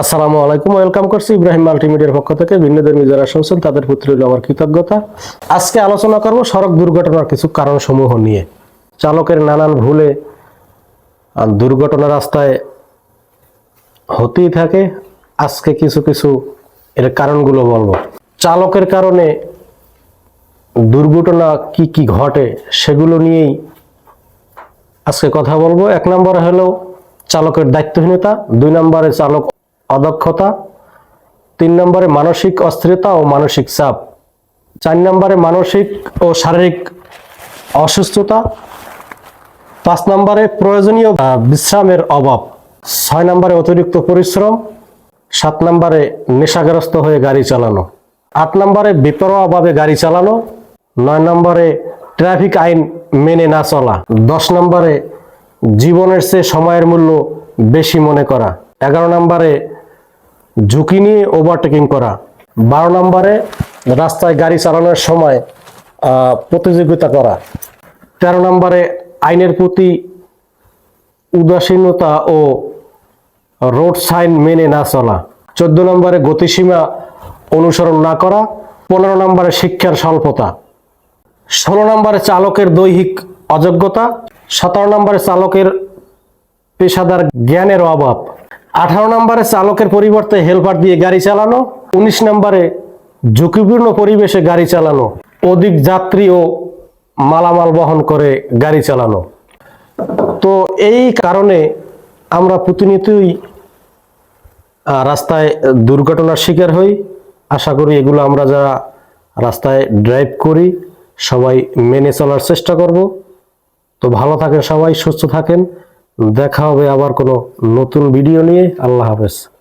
আসসালামু আলাইকুম, ওয়েলকাম করছি ইব্রাহিম মাল্টিমিডিয়ার পক্ষ থেকে। ভিন্ন ধর্মী যারা শুনছেন, তাদের প্রতি রইল আমার কৃতজ্ঞতা। আজকে আলোচনা করব সড়ক দুর্ঘটনার কিছু কারণ সমূহ নিয়ে। চালকের নানান ভুলে দুর্ঘটনা রাস্তায় হতেই থাকে। আজকে কিছু কিছু এর কারণগুলো বলব। চালকের কারণে দুর্ঘটনা কি কি ঘটে সেগুলো নিয়েই আজকে কথা বলব। এক নম্বরে হলো চালকের দায়িত্বহীনতা, দুই নম্বরে চালক অদক্ষতা, তিন নম্বরে মানসিক অস্থিরতা ও মানসিক চাপ, চার নম্বরে মানসিক ও শারীরিক অসুস্থতা, পাঁচ নম্বরে প্রয়োজনীয় বিশ্রামের অভাব, ছয় নম্বরে অতিরিক্ত পরিশ্রম, সাত নম্বরে নেশাগ্রস্ত হয়ে গাড়ি চালানো, আট নম্বরে বেপরোয়াভাবে গাড়ি চালানো, নয় নম্বরে ট্রাফিক আইন মেনে না চলা, দশ নম্বরে জীবনের চেয়ে সময়ের মূল্য বেশি মনে করা, এগারো নম্বরে ঝুঁকি নিয়ে ওভারটেকিং করা। বারো নম্বরে রাস্তায় গাড়ি চালানোর সময় প্রতিযোগিতা করা। তেরো নম্বরে আইনের প্রতি উদাসীনতা ও রোড সাইন মেনে না চলা। চোদ্দ নম্বরে গতিসীমা অনুসরণ না করা। পনেরো নম্বরে শিক্ষার স্বল্পতা। ষোলো নম্বরে চালকের দৈহিক অযোগ্যতা। সতেরো নম্বরে চালকের পেশাদার জ্ঞানের অভাব। আঠারো নম্বরে চালকের পরিবর্তে হেলপার দিয়ে গাড়ি চালানো, উনিশ নম্বরে ঝুঁকিপূর্ণ পরিবেশে গাড়ি চালানো, অধিক যাত্রী ও মালামাল বহন করে গাড়ি চালানো। তো এই কারণে আমরা প্রতিনিয়তই রাস্তায় দুর্ঘটনার শিকার হই। আশা করি এগুলো আমরা যারা রাস্তায় ড্রাইভ করি, সবাই মেনে চলার চেষ্টা করব। তো ভালো থাকেন সবাই, সুস্থ থাকেন। দেখা হবে আবার কোনো নতুন ভিডিও নিয়ে। আল্লাহ হাফেজ।